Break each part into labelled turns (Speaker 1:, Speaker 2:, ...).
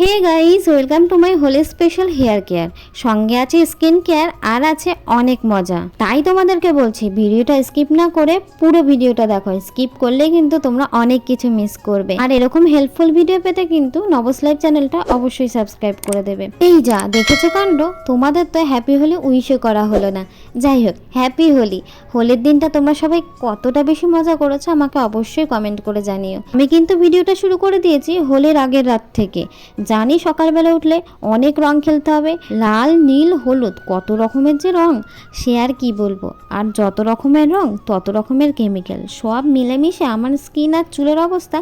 Speaker 1: Hey guys, welcome to my Holi special hair care. সঙ্গে আছে skin care আর আছে অনেক মজা। তাই তোমাদেরকে বলছি, ভিডিওটা স্কিপ না করে পুরো ভিডিওটা দেখো। স্কিপ করলে কিন্তু তোমরা অনেক কিছু মিস করবে। আর এরকম হেল্পফুল ভিডিও পেতে কিন্তু নবস লাইভ চ্যানেলটা অবশ্যই সাবস্ক্রাইব করে দেবে। এই যা, দেখেছ কাণ্ড? তোমাদের তো হ্যাপি হোলি উইশও করা হলো না। যাই হোক হ্যাপি হোলি। হোলির দিনটা তোমরা সবাই কতটা বেশি মজা করেছ আমাকে অবশ্যই কমেন্ট করে জানিও। আমি কিন্তু ভিডিওটা শুরু করে দিয়েছি হোলির আগের রাত থেকে। জানি সকালবেলা উঠলে অনেক রং খেলতে হবে। লাল, নীল, হলুদ, কত রকমের যে রং, সে আর কি বলব? আর যত রকমের রং, তত রকমের কেমিক্যাল সব মিলেমিশে আমার স্কিন আর চুলের অবস্থা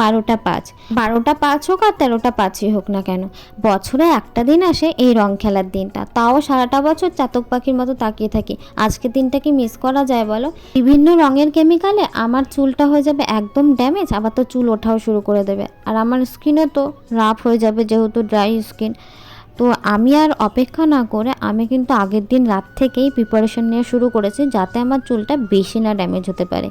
Speaker 1: বারোটা পাঁচ। বারোটা পাঁচ হোক আর তেরোটা পাঁচই হোক না কেন, বছরে একটা দিন আসে এই রং খেলার দিনটা। তাও সারাটা বছর চাতক পাখির মতো তাকিয়ে থাকি। আজকের দিনটা কি মিস করা যায় বলো? বিভিন্ন রঙের কেমিক্যালে আমার চুলটা হয়ে যাবে একদম ড্যামেজ আবার তো চুল ওঠাও শুরু করে দেবে। আর আমার স্কিনে তো রাফ হয়ে যাবে। যেহেতু ড্রাই স্কিন তো আমি আর অপেক্ষা না করে আমি কিন্তু আগের দিন রাত থেকেই প্রিপারেশন নিয়ে শুরু করেছি যাতে আমার চুলটা বেশি না ড্যামেজ হতে পারে।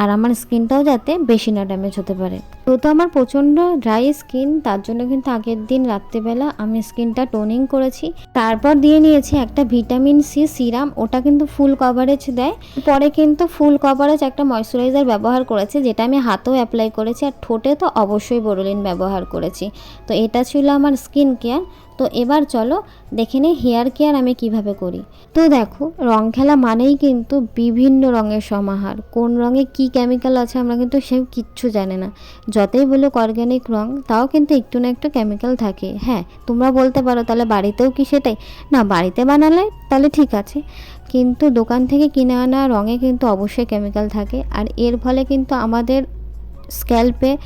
Speaker 1: আর আমার স্কিনটাও যাতে বেশি না ড্যামেজ হতে পারে। তো আমার প্রচণ্ড ড্রাই স্কিন তার জন্য কিন্তু আগের দিন রাত্রেবেলা আমি স্কিনটা টোনিং করেছি। তারপর দিয়ে নিয়েছি একটা ভিটামিন সি সিরাম ওটা কিন্তু ফুল কভারেজ দেয়। পরে কিন্তু ফুল কভারেজ একটা ময়শ্চারাইজার ব্যবহার করেছি, যেটা আমি হাতেও অ্যাপ্লাই করেছি। আর ঠোঁটে তো অবশ্যই বোরোলিন ব্যবহার করেছি। তো এটা ছিল আমার স্কিন কেয়ার তো এবার চলো দেখে নিই হেয়ার কেয়ার আমি কীভাবে করি। তো দেখো, রং খেলা মানেই কিন্তু বিভিন্ন রঙের সমাহার। কোন রঙে কি কেমিক্যাল আছে আমরা কিন্তু সে কিচ্ছু জানে না। যতই বলুক অর্গ্যানিক রং, তাও কিন্তু একটু না একটু কেমিক্যাল থাকে। হ্যাঁ তোমরা বলতে পারো তাহলে বাড়িতেও কি সেটাই? না, বাড়িতে বানালে তাহলে ঠিক আছে। কিন্তু দোকান থেকে কিনে আনা রঙে কিন্তু অবশ্যই কেমিক্যাল থাকে। আর এর ফলে কিন্তু আমাদের স্ক্যাল্পে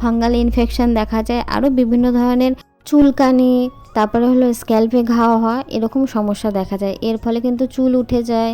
Speaker 1: ফাঙ্গাল ইনফেকশন দেখা যায়। আরও বিভিন্ন ধরনের চুলকানি তারপরে হলো স্ক্যাল্পে ঘা হয়, এরকম সমস্যা দেখা যায়। এর ফলে কিন্তু চুল উঠে যায়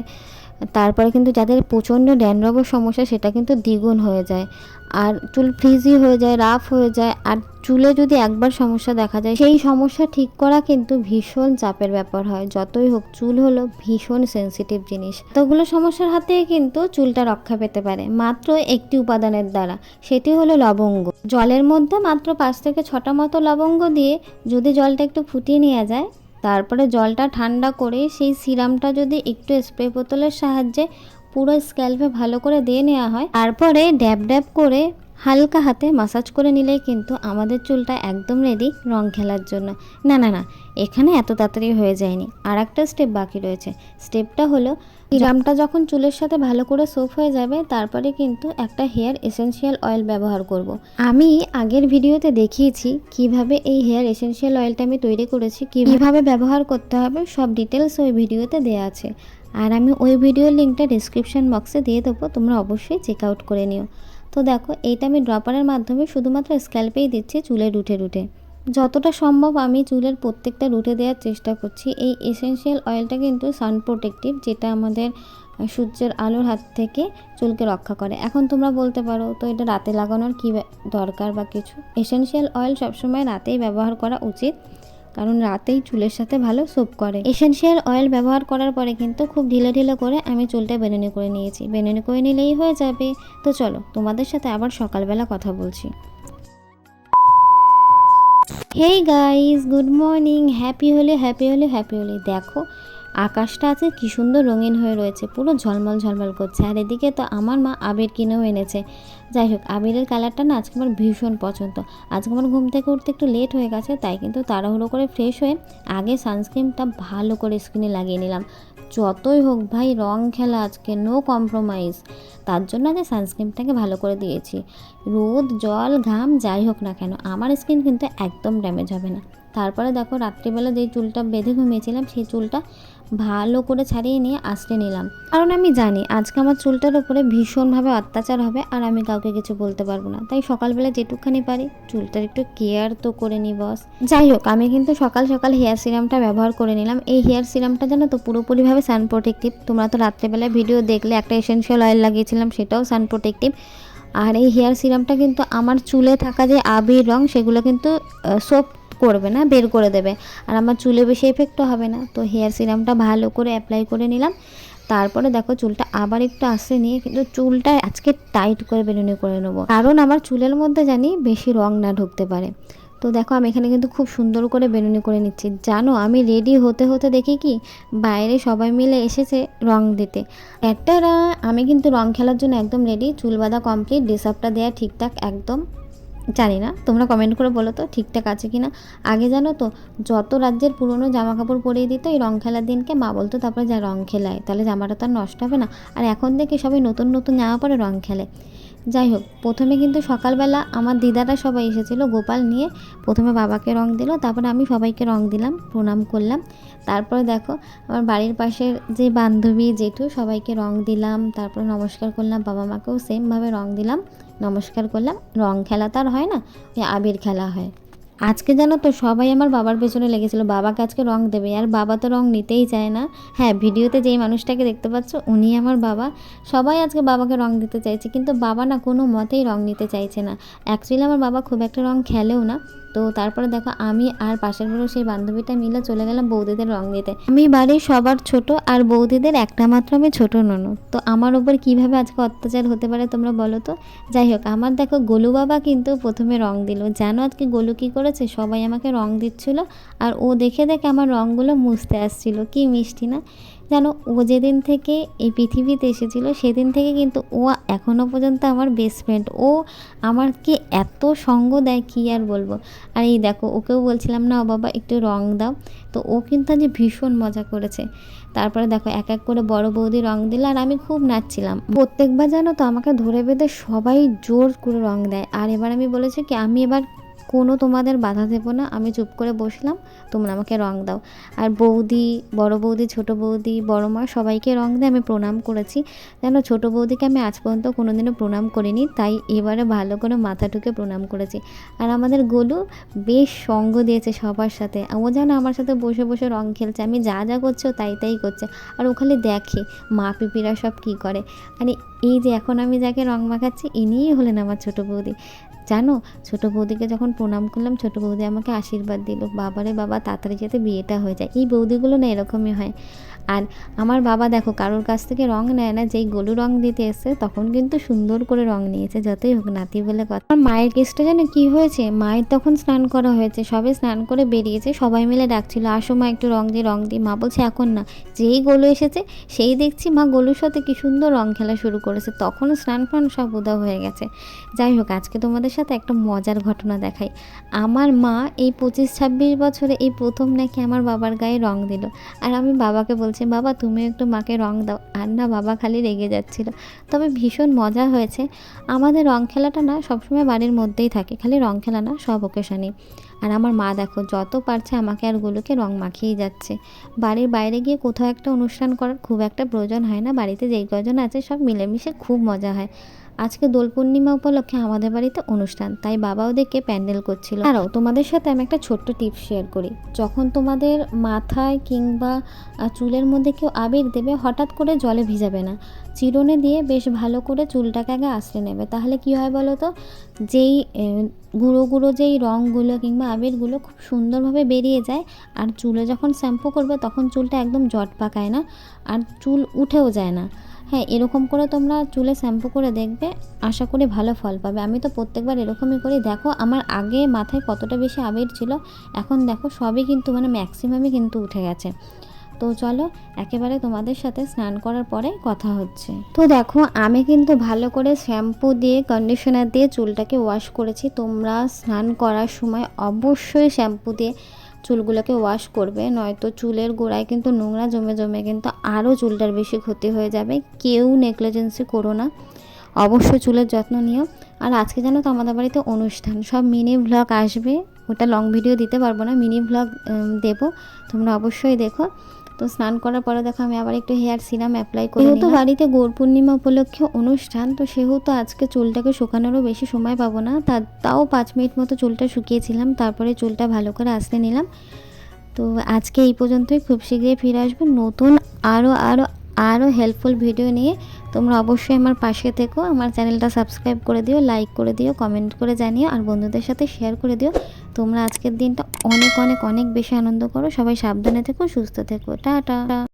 Speaker 1: তারপরে কিন্তু যাদের প্রচণ্ড ড্যান্ড্রফের সমস্যা, সেটা কিন্তু দ্বিগুণ হয়ে যায়। আর চুল ফ্রিজি হয়ে যায়, রাফ হয়ে যায়, আর চুলে যদি একবার সমস্যা দেখা যায়, সেই সমস্যা ঠিক করা কিন্তু ভীষণ চাপের ব্যাপার হয়। যতই হোক, চুল হলো ভীষণ সেন্সিটিভ জিনিস। তোগুলো সমস্যার হাতে কিন্তু চুলটা রক্ষা পেতে পারে। মাত্র একটি উপাদানের দ্বারা, সেটি হলো লবঙ্গ। জলের মধ্যে মাত্র পাঁচ থেকে ছটা মতো লবঙ্গ দিয়ে যদি জলটা একটু ফুটিয়ে নেওয়া যায় তারপরে জলটা ঠান্ডা করে সেই সিরামটা যদি একটু স্প্রে বোতলের সাহায্যে পুরো স্ক্যাল্পে ভালো করে দিয়ে নেওয়া হয়। তারপরে ড্যাব ড্যাব করে হালকা হাতে মাসাজ করে নিলেই কিন্তু আমাদের চুলটা একদম রেডি রং খেলার জন্য। না না না, এখানে এত তাড়াতাড়ি হয়ে যায়নি। আর একটা স্টেপ বাকি রয়েছে। স্টেপটা হলো সিরামটা যখন চুলের সাথে ভালো করে সোপ হয়ে যাবে, তারপরে কিন্তু একটা হেয়ার এসেনশিয়াল অয়েল ব্যবহার করব। আমি আগের ভিডিওতে দেখিয়েছি কীভাবে এই হেয়ার এসেনশিয়াল অয়েলটা আমি তৈরি করেছি, কীভাবে ব্যবহার করতে হবে, সব ডিটেলস ওই ভিডিওতে দেওয়া আছে। আর আমি ওই ভিডিওর লিঙ্কটা ডিসক্রিপশন বক্সে দিয়ে দেবো, তোমরা অবশ্যই চেক আউট করে নিও। তো দেখো, এইটা আমি ড্রপারের মাধ্যমে শুধুমাত্র স্ক্যাল্পেই দিচ্ছি চুলে রুটে রুটে। যতটা সম্ভব আমি চুলের প্রত্যেকটা রুটে দেওয়ার চেষ্টা করছি। এই এসেনশিয়াল অয়েলটা কিন্তু সান প্রোটেক্টিভ যেটা আমাদের সূর্যের আলোর হাত থেকে চুলকে রক্ষা করে। এখন তোমরা বলতে পারো, তো এটা রাতে লাগানোর কী দরকার বা কিছু? এসেনশিয়াল অয়েল সবসময় রাতেই ব্যবহার করা উচিত। কারণ রাতেই চুলের সাথে ভালো সোপ করে। এসেনশিয়াল অয়েল ব্যবহার করার পরে কিন্তু খুব ঢিলে ঢিলে করে আমি চুলটা বেনুনি করে নিয়েছি। বেনুনি করে নিলেই হয়ে যাবে। তো চলো, তোমাদের সাথে আবার সকালবেলা কথা বলছি। Hey guys good morning happy হলে হ্যাপি হলে হ্যাপি হলে দেখো আকাশটা আছে, কি সুন্দর রঙিন হয়ে রয়েছে, পুরো ঝলমল ঝলমল করছে। আর এদিকে তো আমার মা আবির কিনেও এনেছে। যাই হোক, আবিরের কালারটা না আজকে আমার ভীষণ পছন্দ। আজকে আমার ঘুম থেকে উঠতে একটু লেট হয়ে গেছে, তাই কিন্তু তাড়াহুড়ো করে ফ্রেশ হয়ে আগে সানস্ক্রিনটা ভালো করে স্কিনে লাগিয়ে নিলাম। যতই হোক ভাই, রং খেলা আজকে নো কম্প্রোমাইজ তার জন্য আগে সানস্ক্রিনটাকে ভালো করে দিয়েছি। রোদ, জল, ঘাম, যাই হোক না কেন, আমার স্কিন কিন্তু একদম ড্যামেজ হবে না। তারপরে দেখো রাত্রিবেলা যেই চুলটা বেঁধে ঘুমিয়েছিলাম, সেই চুলটা ভালো করে ছাড়িয়ে নিয়ে আসতে নিলাম। কারণ আমি জানি আজকে আমার চুলটার উপরে ভীষণভাবে অত্যাচার হবে আর আমি কাউকে কিছু বলতে পারব না। তাই সকালবেলা যেটুকখানি পারি চুলটার একটু কেয়ার তো করে নিই বস। যাই হোক, আমি কিন্তু সকাল সকাল হেয়ার সিরামটা ব্যবহার করে নিলাম। এই হেয়ার সিরামটা জানো তো পুরোপুরিভাবে সান প্রোটেক্টিভ তোমরা তো রাত্রেবেলা ভিডিও দেখলে একটা এসেনশিয়াল অয়েল লাগিয়েছিলাম, সেটাও সান প্রোটেক্টিভ আর এই হেয়ার সিরামটা কিন্তু আমার চুলে থাকা যে আবির রং, সেগুলো কিন্তু সোপ করবে না, বের করে দেবে। আর আমার চুলে বেশি এফেক্টও হবে না। তো হেয়ার সিরামটা ভালো করে অ্যাপ্লাই করে নিলাম। তারপরে দেখো চুলটা আবার একটু আসতে নিয়ে কিন্তু চুলটা আজকে টাইট করে বেনুনি করে নেব। কারণ আমার চুলের মধ্যে জানি বেশি রং না ঢুকতে পারে। তো দেখো আমি এখানে কিন্তু খুব সুন্দর করে বেনুনি করে নিচ্ছি। জানো আমি রেডি হতে হতে দেখি কি, বাইরে সবাই মিলে এসেছে রং দিতে। একটা আমি কিন্তু রং খেলার জন্য একদম রেডি চুল বাঁধা কমপ্লিট ডিসাপটা দেওয়া ঠিকঠাক একদম জানি না তোমরা কমেন্ট করে বলো তো ঠিকঠাক আছে কি না আগে জানো তো, যত রাজ্যের পুরনো জামা কাপড় পরিয়ে দিত, এই রং খেলার দিনকে মা বলতো, তারপরে যা রং খেলায়, তাহলে জামাটা তো আর নষ্ট হবে না। আর এখন দেখে সবাই নতুন নতুন জামা পরে রং খেলে। যাই হোক প্রথমে কিন্তু সকালবেলা আমার দিদারা সবাই এসেছিল, গোপাল নিয়ে। প্রথমে বাবাকে রং দিল, তারপরে আমি সবাইকে রং দিলাম, প্রণাম করলাম। তারপরে দেখো, আমার বাড়ির পাশের যে বান্ধবী জেঠু, সবাইকে রং দিলাম, তারপরে নমস্কার করলাম, বাবা মাকেও সেমভাবে রং দিলাম, নমস্কার করলাম। রং খেলা তার হয় না, ওই আবির খেলা হয়। আজকে জানো তো সবাই আমার বাবার পেছনে লেগেছিল। বাবাকে আজকে রং দেবে, আর বাবা তো রং নিতেই চায় না। হ্যাঁ ভিডিওতে যেই মানুষটাকে দেখতে পাচ্ছ, উনি আমার বাবা। সবাই আজকে বাবাকে রং দিতে চাইছে, কিন্তু বাবা না কোনো মতেই রং নিতে চাইছে না। অ্যাকচুয়ালি আমার বাবা খুব একটা রং খেলেও না। তো তারপরে দেখো আমি আর পাশের বাড়ির সেই বান্ধবীটা মিলে চলে গেলাম বৌদিদের রং দিতে। আমি বাড়ির সবার ছোট আর বৌদিদের একটা মাত্র আমি ছোট ননদ। তো আমার ওপর কীভাবে আজকে অত্যাচার হতে পারে তোমরা বলো তো? যাই হোক, আমার দেখো গোলু বাবা কিন্তু প্রথমে রং দিল। জানো আজকে গোলু কী করেছে? সবাই আমাকে রং দিচ্ছিল আর ও দেখে দেখে আমার রঙগুলো মুছতে আসছিল। কি মিষ্টি না? জানো ও যেদিন থেকে এই পৃথিবীতে এসেছিল, সেদিন থেকে কিন্তু ও এখনও পর্যন্ত আমার বেস্ট ফ্রেন্ড ও আমাকে এত সঙ্গ দেয়, কী আর বলব? আর এই দেখো, ওকেও বলছিলাম, না ও বাবা, একটু রং দাও। তো ও কিন্তু আজ ভীষণ মজা করেছে। তারপরে দেখো, এক এক করে বড় বৌদি রং দিল, আর আমি খুব নাচছিলাম। প্রত্যেকবার জানো তো, আমাকে ধরে বেঁধে সবাই জোর করে রং দেয়। আর এবার আমি বলেছি কি, আমি এবার কোনো তোমাদের বাধা দেবো না। আমি চুপ করে বসলাম, তোমরা আমাকে রং দাও। আর বৌদি, বড় বৌদি, ছোট বৌদি, বড় মা সবাইকে রং দিয়ে আমি প্রণাম করেছি। যেন ছোট বৌদিকে আমি আজ পর্যন্ত কোনোদিনও প্রণাম করিনি, তাই এবারে ভালো করে মাথা ঠুকে প্রণাম করেছি। আর আমাদের গোলু বেশ সঙ্গ দিয়েছে সবার সাথে। ও যেন আমার সাথে বসে বসে রং খেলছে। আমি যা যা করছে তাই তাই করছে। আর ও খালি দেখে, মা পিপিরা সব কী করে। মানে এই যে এখন আমি যাকে রং মাখাচ্ছি, ইনিই হলেন আমার ছোট বৌদি। জানো, ছোট বৌদিকে যখন প্রণাম করলাম, ছোট বৌদি আমাকে আশীর্বাদ দিল, বাবারে বাবা, তাড়াতাড়ি যাতে বিয়েটা হয়ে যায়। এই বৌদিগুলো না এরকমই হয়। আর আমার বাবা দেখো, কারোর কাছ থেকে রং নেয় না, যেই গোলু রং দিতে এসছে, তখন কিন্তু সুন্দর করে রং নিয়েছে, যতই হোক নাতি বলে কথা। আমার মায়ের কেসটা জানো কি হয়েছে? মায়ের তখন স্নান করা হয়েছে, সবে স্নান করে বেরিয়েছে, সবাই মিলে ডাকছিল, আসো মা, একটু রং দিয়ে রং দিই। মা বলছে, এখন না। যেই গোলু এসেছে, সেই দেখছি মা গোলুর সাথে কি সুন্দর রং খেলা শুরু করেছে, তখন স্নান ফান সব উদাও হয়ে গেছে। যাই হোক, আজকে তোমাদের সাথে একটা মজার ঘটনা দেখাই। আমার মা এই পঁচিশ ছাব্বিশ বছরে এই প্রথম নাকি আমার বাবার গায়ে রং দিল। আর আমি বাবাকে বলছি, বাবা, তুমি একটু মাকে রং দাও। আর না, বাবা খালি রেগে যাচ্ছিল। তবে ভীষণ মজা হয়েছে। আমাদের রং খেলাটা না সবসময় বাড়ির মধ্যেই থাকে, খালি রং খেলা না, সব ওকেশানেই আর আমার মা দেখো, যত পারছে আমাকে আর গুলোকে রং মাখিয়েই যাচ্ছে। বাড়ির বাইরে গিয়ে কোথাও একটা অনুষ্ঠান করার খুব একটা প্রয়োজন হয় না, বাড়িতে যেই কজন আছে সব মিলেমিশে খুব মজা হয়। আজকে দোল পূর্ণিমা উপলক্ষে আমাদের বাড়িতে অনুষ্ঠান, তাই বাবা ওদেরকে প্যান্ডেল করছিল। আরও তোমাদের সাথে আমি একটা ছোট্ট টিপস শেয়ার করি। যখন তোমাদের মাথায় কিংবা চুলের মধ্যে কেউ আবির দেবে, হঠাৎ করে জলে ভিজাবে না। চিরুনি দিয়ে বেশ ভালো করে চুলটাকে আগে আশ্রে নেবে। তাহলে কি হয় বলো তো? যেই গুঁড়ো গুঁড়ো যেই রঙগুলো কিংবা আবিরগুলো খুব সুন্দরভাবে বেরিয়ে যায়, আর চুলে যখন শ্যাম্পু করবে, তখন চুলটা একদম জট পাকায় না, আর চুল উঠেও যায় না। হ্যাঁ এরকম করে তোমরা চুলে শ্যাম্পু করে দেখবে, আশা করি ভালো ফল পাবে। আমি তো প্রত্যেকবার এরকমই করি। দেখো, আমার আগে মাথায় কতটা বেশি আবির ছিল, এখন দেখো সবই কিন্তু মানে ম্যাক্সিমামই কিন্তু উঠে গেছে। তো চলো, একেবারে তোমাদের সাথে স্নান করার পরে কথা হচ্ছে। তো দেখো, আমি কিন্তু ভালো করে শ্যাম্পু দিয়ে কন্ডিশনার দিয়ে চুলটাকে ওয়াশ করেছি। তোমরা স্নান করার সময় অবশ্যই শ্যাম্পু দিয়ে চুলগুলোকে ওয়াশ করবে, নয়তো চুলের গোড়ায় কিন্তু নোংরা জমে জমে কিন্তু আরও চুলটার বেশি ক্ষতি হয়ে যাবে। কেউ নেগলিজেন্সি করো না। অবশ্যই চুলের যত্ন নিও। আর আজকে জানো তো আমাদের বাড়িতে অনুষ্ঠান, সব মিনি ভ্লগ আসবে। ওটা লং ভিডিও দিতে পারব না মিনি ভ্লগ দেবো। তোমরা অবশ্যই দেখো। তো স্নান করার পরে দেখো আমি আবার একটু হেয়ার সিরাম অ্যাপ্লাই করি যেহেতু বাড়িতে গৌর পূর্ণিমা উপলক্ষে অনুষ্ঠান তো সেহেতু আজকে চুলটাকে শুকানোরও বেশি সময় পাবো না। তা তাও পাঁচ মিনিট মতো চুলটা শুকিয়েছিলাম তারপরে চুলটা ভালো করে আসতে নিলাম। তো আজকে এই পর্যন্তই খুব শীঘ্রই ফিরে আসব নতুন আরও আরও আরও হেল্পফুল ভিডিও নিয়ে। তোমরা অবশ্যই আমার পাশে থেকো আমার চ্যানেলটা সাবস্ক্রাইব করে দিও লাইক করে দিও কমেন্ট করে জানিও আর বন্ধুদের সাথে শেয়ার করে দিও। তোমরা আজকের দিনটা অনেক অনেক অনেক বেশি আনন্দ করো। সবাই সাবধানে থেকো, সুস্থ থেকো। টাটা।